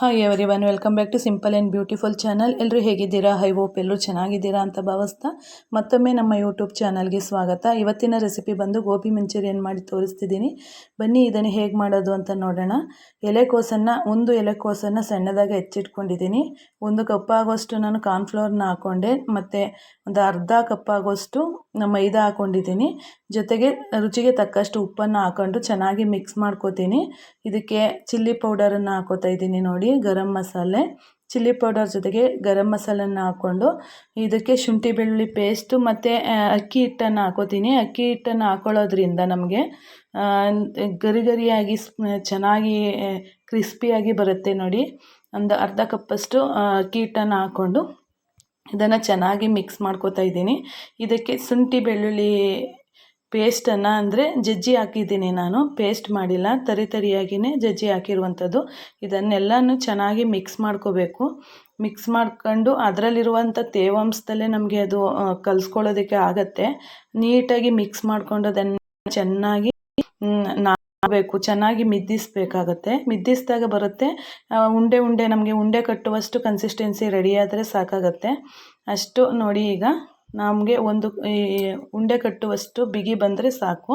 Hi everyone welcome back to simple and beautiful channel ಎಲ್ಲರೂ ಹೇಗಿದ್ದೀರಾ? High hope ಎಲ್ಲರೂ ಚೆನ್ನಾಗಿದ್ದೀರಾ ಅಂತ ಭಾವಿಸ್ತಾ ಮತ್ತೊಮ್ಮೆ ನಮ್ಮ ಯೂಟ್ಯೂಬ್ ಚಾನಲ್ಗೆ ಸ್ವಾಗತ. ಇವತ್ತಿನ ರೆಸಿಪಿ ಬಂದು ಗೋಬಿ ಮಂಚೂರಿಯನ್ ಮಾಡಿ ತೋರಿಸ್ತಿದ್ದೀನಿ. ಬನ್ನಿ ಇದನ್ನು ಹೇಗೆ ಮಾಡೋದು ಅಂತ ನೋಡೋಣ. ಎಲೆಕೋಸನ್ನು ಒಂದು ಎಲೆಕೋಸನ್ನು ಸಣ್ಣದಾಗಿ ಹೆಚ್ಚಿಟ್ಕೊಂಡಿದ್ದೀನಿ. ಒಂದು ಕಪ್ಪಾಗೋಷ್ಟು ನಾನು ಕಾರ್ನ್ಫ್ಲವರ್ನ ಹಾಕ್ಕೊಂಡೆ ಮತ್ತು ಒಂದು ಅರ್ಧ ಕಪ್ಪಾಗೋಷ್ಟು ಮೈದಾ ಹಾಕ್ಕೊಂಡಿದ್ದೀನಿ ಜೊತೆಗೆ ರುಚಿಗೆ ತಕ್ಕಷ್ಟು ಉಪ್ಪನ್ನು ಹಾಕ್ಕೊಂಡು ಚೆನ್ನಾಗಿ ಮಿಕ್ಸ್ ಮಾಡ್ಕೋತೀನಿ. ಇದಕ್ಕೆ ಚಿಲ್ಲಿ ಪೌಡರನ್ನು ಹಾಕೋತಾ ಇದ್ದೀನಿ ನೋಡಿ. ಗರಂ ಮಸಾಲೆ, ಚಿಲ್ಲಿ ಪೌಡರ್ ಜೊತೆಗೆ ಗರಂ ಮಸಾಲೆನ ಹಾಕ್ಕೊಂಡು ಇದಕ್ಕೆ ಶುಂಠಿ ಬೆಳ್ಳುಳ್ಳಿ ಪೇಸ್ಟು ಮತ್ತು ಅಕ್ಕಿ ಹಿಟ್ಟನ್ನು ಹಾಕೋತೀನಿ. ಅಕ್ಕಿ ಹಿಟ್ಟನ್ನು ಹಾಕೊಳ್ಳೋದ್ರಿಂದ ನಮಗೆ ಗರಿ ಗರಿಯಾಗಿ ಚೆನ್ನಾಗಿ ಕ್ರಿಸ್ಪಿಯಾಗಿ ಬರುತ್ತೆ ನೋಡಿ. ಒಂದು ಅರ್ಧ ಕಪ್ಪಷ್ಟು ಅಕ್ಕಿ ಹಿಟ್ಟನ್ನು ಹಾಕ್ಕೊಂಡು ಇದನ್ನು ಚೆನ್ನಾಗಿ ಮಿಕ್ಸ್ ಮಾಡ್ಕೋತಾ ಇದ್ದೀನಿ. ಇದಕ್ಕೆ ಶುಂಠಿ ಬೆಳ್ಳುಳ್ಳಿ ಪೇಸ್ಟನ್ನು ಅಂದರೆ ಜಜ್ಜಿ ಹಾಕಿದ್ದೀನಿ ನಾನು. ಪೇಸ್ಟ್ ಮಾಡಿಲ್ಲ, ತರಿ ತರಿಯಾಗಿಯೇ ಜಜ್ಜಿ ಹಾಕಿರುವಂಥದ್ದು. ಇದನ್ನೆಲ್ಲನೂ ಚೆನ್ನಾಗಿ ಮಿಕ್ಸ್ ಮಾಡ್ಕೋಬೇಕು. ಮಿಕ್ಸ್ ಮಾಡ್ಕೊಂಡು ಅದರಲ್ಲಿರುವಂಥ ತೇವಾಂಶದಲ್ಲೇ ನಮಗೆ ಅದು ಕಲಿಸ್ಕೊಳ್ಳೋದಕ್ಕೆ ಆಗತ್ತೆ. ನೀಟಾಗಿ ಮಿಕ್ಸ್ ಮಾಡ್ಕೊಂಡು ಅದನ್ನು ಚೆನ್ನಾಗಿ ನಾಬೇಕು ಚೆನ್ನಾಗಿ ಮಿದ್ದಿಸ್ಬೇಕಾಗತ್ತೆ. ಮಿದ್ದಿಸಿದಾಗ ಬರುತ್ತೆ. ಉಂಡೆ ಉಂಡೆ ನಮಗೆ ಉಂಡೆ ಕಟ್ಟುವಷ್ಟು ಕನ್ಸಿಸ್ಟೆನ್ಸಿ ರೆಡಿ ಆದರೆ ಸಾಕಾಗತ್ತೆ. ಅಷ್ಟು ನೋಡಿ ಈಗ ನಮಗೆ ಒಂದು ಉಂಡೆ ಕಟ್ಟುವಷ್ಟು ಬಿಗಿ ಬಂದರೆ ಸಾಕು.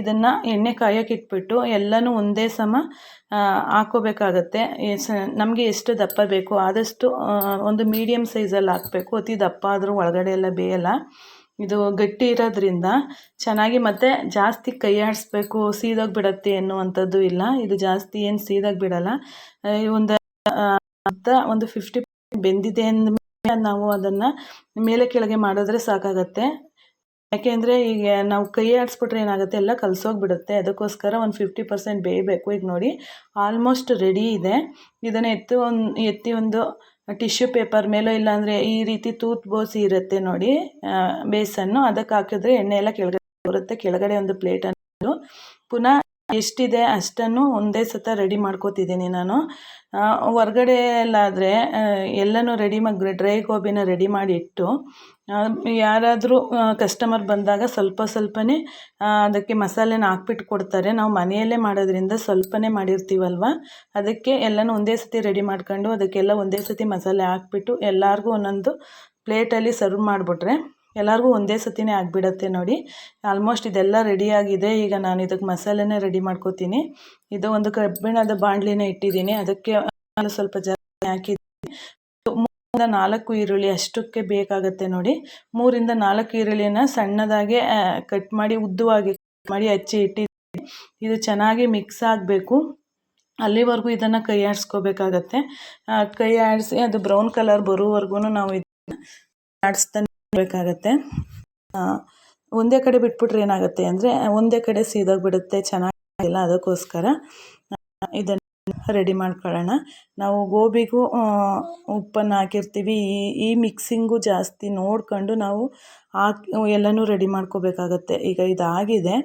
ಇದನ್ನು ಎಣ್ಣೆ ಕಾಯೋಕೆ ಇಟ್ಬಿಟ್ಟು ಎಲ್ಲನೂ ಒಂದೇ ಸಮ ಹಾಕೋಬೇಕಾಗತ್ತೆ. ನಮಗೆ ಎಷ್ಟು ದಪ್ಪ ಬೇಕು, ಆದಷ್ಟು ಒಂದು ಮೀಡಿಯಮ್ ಸೈಜಲ್ಲಿ ಹಾಕಬೇಕು. ಅತಿ ದಪ್ಪ ಆದರೂ ಒಳಗಡೆ ಎಲ್ಲ ಬೇಯಲ್ಲ. ಇದು ಗಟ್ಟಿ ಇರೋದ್ರಿಂದ ಚೆನ್ನಾಗಿ ಮತ್ತು ಜಾಸ್ತಿ ಕೈ ಆಡಿಸ್ಬೇಕು, ಸೀದೋಗಿ ಬಿಡತ್ತೆ ಅನ್ನುವಂಥದ್ದು ಇಲ್ಲ. ಇದು ಜಾಸ್ತಿ ಏನು ಸೀದಾಗಿ ಬಿಡಲ್ಲ. ಒಂದು ಒಂದು ಫಿಫ್ಟಿ ಬೆಂದಿದೆ ಅಂದ ನಾವು ಅದನ್ನ ಮೇಲೆ ಕೆಳಗೆ ಮಾಡಿದ್ರೆ ಸಾಕಾಗತ್ತೆ. ಯಾಕೆಂದ್ರೆ ಈಗ ನಾವು ಕೈ ಆಡಿಸ್ಬಿಟ್ರೆ ಏನಾಗುತ್ತೆ, ಎಲ್ಲ ಕಲಸೋಗ್ಬಿಡುತ್ತೆ. ಅದಕ್ಕೋಸ್ಕರ ಒಂದು ಫಿಫ್ಟಿ ಪರ್ಸೆಂಟ್ ಬೇಯಬೇಕು ಈಗ ನೋಡಿ ಆಲ್ಮೋಸ್ಟ್ ರೆಡಿ ಇದೆ. ಇದನ್ನು ಎತ್ತಿ ಒಂದು ಎತ್ತಿ ಒಂದು ಟಿಶ್ಯೂ ಪೇಪರ್ ಮೇಲೋ ಇಲ್ಲಾಂದರೆ ಈ ರೀತಿ ತೂತ್ ಬೋಸಿ ಇರುತ್ತೆ ನೋಡಿ ಬೇಸನ್ನು. ಅದಕ್ಕೆ ಹಾಕಿದ್ರೆ ಎಣ್ಣೆ ಎಲ್ಲ ಕೆಳಗಡೆ ಬರುತ್ತೆ. ಕೆಳಗಡೆ ಒಂದು ಪ್ಲೇಟನ್ನು ಪುನಃ ಎಷ್ಟಿದೆ ಅಷ್ಟನ್ನು ಒಂದೇ ಸತ ರೆಡಿ ಮಾಡ್ಕೋತಿದ್ದೀನಿ ನಾನು. ಹೊರಗಡೆ ಎಲ್ಲಾದರೆ ಎಲ್ಲನೂ ರೆಡಿ ಮಾಡಿ ಡ್ರೈ ಗೋಬಿನ ರೆಡಿ ಮಾಡಿ ಇಟ್ಟು ಯಾರಾದರೂ ಕಸ್ಟಮರ್ ಬಂದಾಗ ಸ್ವಲ್ಪ ಸ್ವಲ್ಪನೇ ಅದಕ್ಕೆ ಮಸಾಲೆನ ಹಾಕ್ಬಿಟ್ಟು ಕೊಡ್ತಾರೆ. ನಾವು ಮನೆಯಲ್ಲೇ ಮಾಡೋದ್ರಿಂದ ಸ್ವಲ್ಪನೇ ಮಾಡಿರ್ತೀವಲ್ವ? ಅದಕ್ಕೆ ಎಲ್ಲನೂ ಒಂದೇ ಸತಿ ರೆಡಿ ಮಾಡ್ಕೊಂಡು, ಅದಕ್ಕೆಲ್ಲ ಒಂದೇ ಸತಿ ಮಸಾಲೆ ಹಾಕ್ಬಿಟ್ಟು ಎಲ್ಲರಿಗೂ ಒಂದೊಂದು ಪ್ಲೇಟಲ್ಲಿ ಸರ್ವ್ ಮಾಡಿಬಿಟ್ರೆ ಎಲ್ಲರಿಗೂ ಒಂದೇ ಸತಿನೇ ಆಗಿಬಿಡತ್ತೆ ನೋಡಿ. ಆಲ್ಮೋಸ್ಟ್ ಇದೆಲ್ಲ ರೆಡಿಯಾಗಿದೆ ಈಗ ನಾನು ಇದಕ್ಕೆ ಮಸಾಲೆನೇ ರೆಡಿ ಮಾಡ್ಕೋತೀನಿ. ಇದು ಒಂದು ಕಬ್ಬಿಣದ ಬಾಣಲಿನೇ ಇಟ್ಟಿದ್ದೀನಿ. ಅದಕ್ಕೆ ಸ್ವಲ್ಪ ಜಾಸ್ತಿ ಹಾಕಿದ್ದೀನಿ. ಮೂರಿಂದ ನಾಲ್ಕು ಈರುಳ್ಳಿ ಅಷ್ಟಕ್ಕೆ ಬೇಕಾಗುತ್ತೆ ನೋಡಿ. ಮೂರಿಂದ ನಾಲ್ಕು ಈರುಳ್ಳಿನ ಸಣ್ಣದಾಗಿ ಕಟ್ ಮಾಡಿ, ಉದ್ದವಾಗಿ ಮಾಡಿ ಹಚ್ಚಿ ಇಟ್ಟಿದ್ದೀನಿ. ಇದು ಚೆನ್ನಾಗಿ ಮಿಕ್ಸ್ ಆಗಬೇಕು. ಅಲ್ಲಿವರೆಗೂ ಇದನ್ನು ಕೈ ಆಡಿಸ್ಕೋಬೇಕಾಗತ್ತೆ ಕೈ ಆಡಿಸಿ ಅದು ಬ್ರೌನ್ ಕಲರ್ ಬರೋವರೆಗೂ ನಾವು ಇದನ್ನು ಆಡಿಸ್ತಾನೆ ಬೇಕಾಗತ್ತೆ. ಒಂದೇ ಕಡೆ ಬಿಟ್ಬಿಟ್ರೆ ಏನಾಗುತ್ತೆ ಅಂದರೆ, ಒಂದೇ ಕಡೆ ಸೀದೋಗ್ಬಿಡುತ್ತೆ, ಚೆನ್ನಾಗಿಲ್ಲ ಅದಕ್ಕೋಸ್ಕರ. ಇದನ್ನು ರೆಡಿ ಮಾಡ್ಕೊಳ್ಳೋಣ. ನಾವು ಗೋಬಿಗೂ ಉಪ್ಪನ್ನು ಹಾಕಿರ್ತೀವಿ. ಈ ಈ ಮಿಕ್ಸಿಂಗು ಜಾಸ್ತಿ ನೋಡಿಕೊಂಡು ನಾವು ಹಾಕಿ, ಎಲ್ಲನೂ ರೆಡಿ ಮಾಡ್ಕೋಬೇಕಾಗತ್ತೆ. ಈಗ ಇದಾಗಿದೆ.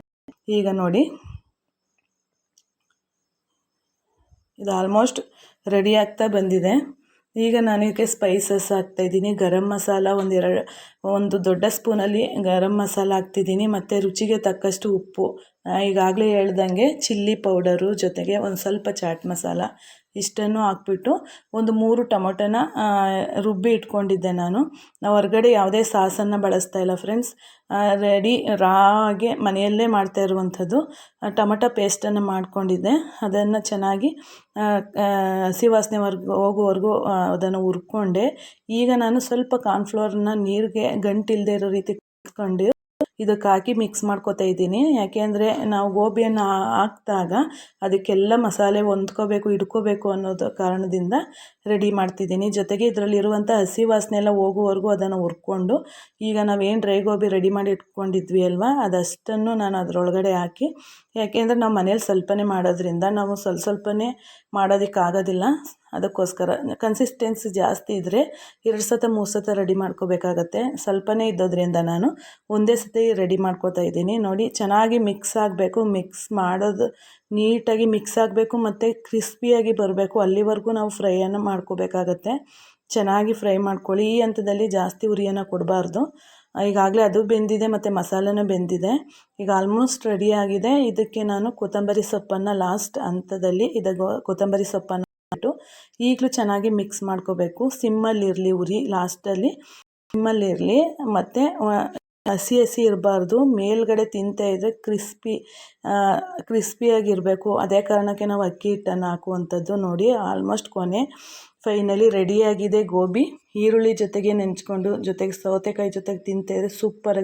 ಈಗ ನೋಡಿ. ಇದು ಆಲ್ಮೋಸ್ಟ್ ರೆಡಿ ಆಗ್ತಾ ಬಂದಿದೆ. ಈಗ ನಾನು ಇದಕ್ಕೆ ಸ್ಪೈಸಸ್ ಹಾಕ್ತಾಯಿದ್ದೀನಿ ಗರಂ ಮಸಾಲ ಒಂದೆರಡು ಒಂದು ದೊಡ್ಡ ಸ್ಪೂನಲ್ಲಿ ಗರಂ ಮಸಾಲ ಹಾಕ್ತಿದ್ದೀನಿ. ಮತ್ತು ರುಚಿಗೆ ತಕ್ಕಷ್ಟು ಉಪ್ಪು. ಈಗಾಗಲೇ ಹೇಳ್ದಂಗೆ ಚಿಲ್ಲಿ ಪೌಡರು ಜೊತೆಗೆ ಒಂದು ಸ್ವಲ್ಪ ಚಾಟ್ ಮಸಾಲ ಇಷ್ಟನ್ನು ಹಾಕ್ಬಿಟ್ಟು ಒಂದು ಮೂರು ಟೊಮೊಟೊನ ರುಬ್ಬಿ ಇಟ್ಕೊಂಡಿದ್ದೆ ನಾನು. ನಾವು ಹೊರಗಡೆ ಯಾವುದೇ ಸಾಸನ್ನು ಬಳಸ್ತಾ ಇಲ್ಲ ಫ್ರೆಂಡ್ಸ್. ರೆಡಿ ರಾಗೆ ಮನೆಯಲ್ಲೇ ಮಾಡ್ತಾ ಇರುವಂಥದ್ದು. ಟೊಮೊಟೊ ಪೇಸ್ಟನ್ನು ಮಾಡ್ಕೊಂಡಿದ್ದೆ. ಅದನ್ನು ಚೆನ್ನಾಗಿ ಹಸಿ ವಾಸನೆವರೆಗೂ ಹೋಗೋವರೆಗೂ ಅದನ್ನು ಹುರ್ಕೊಂಡೆ. ಈಗ ನಾನು ಸ್ವಲ್ಪ ಕಾರ್ನ್ಫ್ಲೋರ್ನ ನೀರಿಗೆ ಗಂಟಿಲ್ಲದೆ ಇರೋ ರೀತಿ ಕುತ್ಕೊಂಡು. ಇದಕ್ಕೆ ಹಾಕಿ ಮಿಕ್ಸ್ ಮಾಡ್ಕೋತಾ ಇದ್ದೀನಿ. ಯಾಕೆಂದರೆ ನಾವು ಗೋಬಿಯನ್ನು ಹಾಕಿದಾಗ ಅದಕ್ಕೆಲ್ಲ ಮಸಾಲೆ ಹೊಂದ್ಕೋಬೇಕು, ಇಟ್ಕೋಬೇಕು ಅನ್ನೋದು ಕಾರಣದಿಂದ ರೆಡಿ ಮಾಡ್ತಿದ್ದೀನಿ. ಜೊತೆಗೆ ಇದರಲ್ಲಿರುವಂಥ ಹಸಿ ವಾಸನೆ ಎಲ್ಲ ಹೋಗುವವರೆಗೂ ಅದನ್ನು ಹುರ್ಕೊಂಡು, ಈಗ ನಾವೇನು ಡ್ರೈ ಗೋಬಿ ರೆಡಿ ಮಾಡಿ ಇಟ್ಕೊಂಡಿದ್ವಿ ಅಲ್ವಾ, ಅದಷ್ಟನ್ನು ನಾನು ಅದರೊಳಗಡೆ ಹಾಕಿ ಯಾಕೆಂದರೆ ನಾವು ಮನೇಲಿ ಸ್ವಲ್ಪನೇ ಮಾಡೋದ್ರಿಂದ ನಾವು ಸ್ವಲ್ಪ ಸ್ವಲ್ಪನೇ ಮಾಡೋದಕ್ಕಾಗೋದಿಲ್ಲ. ಅದಕ್ಕೋಸ್ಕರ ಕನ್ಸಿಸ್ಟೆನ್ಸಿ ಜಾಸ್ತಿ ಇದ್ದರೆ ಎರಡು ಸತ, ಮೂರು ಸತ ರೆಡಿ ಮಾಡ್ಕೋಬೇಕಾಗತ್ತೆ. ಸ್ವಲ್ಪನೇ ಇದ್ದೋದ್ರಿಂದ ನಾನು ಒಂದೇ ಸತಿ ರೆಡಿ ಮಾಡ್ಕೋತಾ ಇದ್ದೀನಿ. ನೋಡಿ, ಚೆನ್ನಾಗಿ ಮಿಕ್ಸ್ ಆಗಬೇಕು ಮಿಕ್ಸ್ ಮಾಡೋದು ನೀಟಾಗಿ ಮಿಕ್ಸ್ ಆಗಬೇಕು ಮತ್ತು ಕ್ರಿಸ್ಪಿಯಾಗಿ ಬರಬೇಕು. ಅಲ್ಲಿವರೆಗೂ ನಾವು ಫ್ರೈಯನ್ನು ಮಾಡ್ಕೋಬೇಕಾಗತ್ತೆ. ಚೆನ್ನಾಗಿ ಫ್ರೈ ಮಾಡ್ಕೊಳ್ಳಿ. ಈ ಹಂತದಲ್ಲಿ ಜಾಸ್ತಿ ಉರಿಯನ್ನು ಕೊಡಬಾರ್ದು. ಈಗಾಗಲೇ ಅದು ಬೆಂದಿದೆ, ಮತ್ತು ಮಸಾಲೆನೂ ಬೆಂದಿದೆ. ಈಗ ಆಲ್ಮೋಸ್ಟ್ ರೆಡಿಯಾಗಿದೆ ಇದಕ್ಕೆ ನಾನು ಕೊತ್ತಂಬರಿ ಸೊಪ್ಪನ್ನು ಲಾಸ್ಟ್ ಹಂತದಲ್ಲಿ ಇದಕ್ಕೆ ಕೊತ್ತಂಬರಿ ಸೊಪ್ಪನ್ನು ಟು ಈಗಲೂ ಚೆನ್ನಾಗಿ ಮಿಕ್ಸ್ ಮಾಡ್ಕೋಬೇಕು. ಸಿಮ್ಮಲ್ಲಿರಲಿ ಉರಿ ಲಾಸ್ಟಲ್ಲಿ ಸಿಮ್ಮಲ್ಲಿರಲಿ ಮತ್ತು ಹಸಿ ಹಸಿ ಇರಬಾರ್ದು. ಮೇಲ್ಗಡೆ ತಿಂತಾ ಇದ್ದರೆ ಕ್ರಿಸ್ಪಿ ಕ್ರಿಸ್ಪಿಯಾಗಿರಬೇಕು ಅದೇ ಕಾರಣಕ್ಕೆ ನಾವು ಅಕ್ಕಿ ಹಿಟ್ಟನ್ನು ಹಾಕುವಂಥದ್ದು ನೋಡಿ ಆಲ್ಮೋಸ್ಟ್ ಕೊನೆ. ಫೈನಲಿ ರೆಡಿಯಾಗಿದೆ ಗೋಬಿ. ಈರುಳ್ಳಿ ಜೊತೆಗೆ ನೆಂಚ್ಕೊಂಡು, ಜೊತೆಗೆ ಸೌತೆಕಾಯಿ ಜೊತೆಗೆ ತಿಂತಾ ಇದ್ರೆ ಸೂಪರಾಗಿ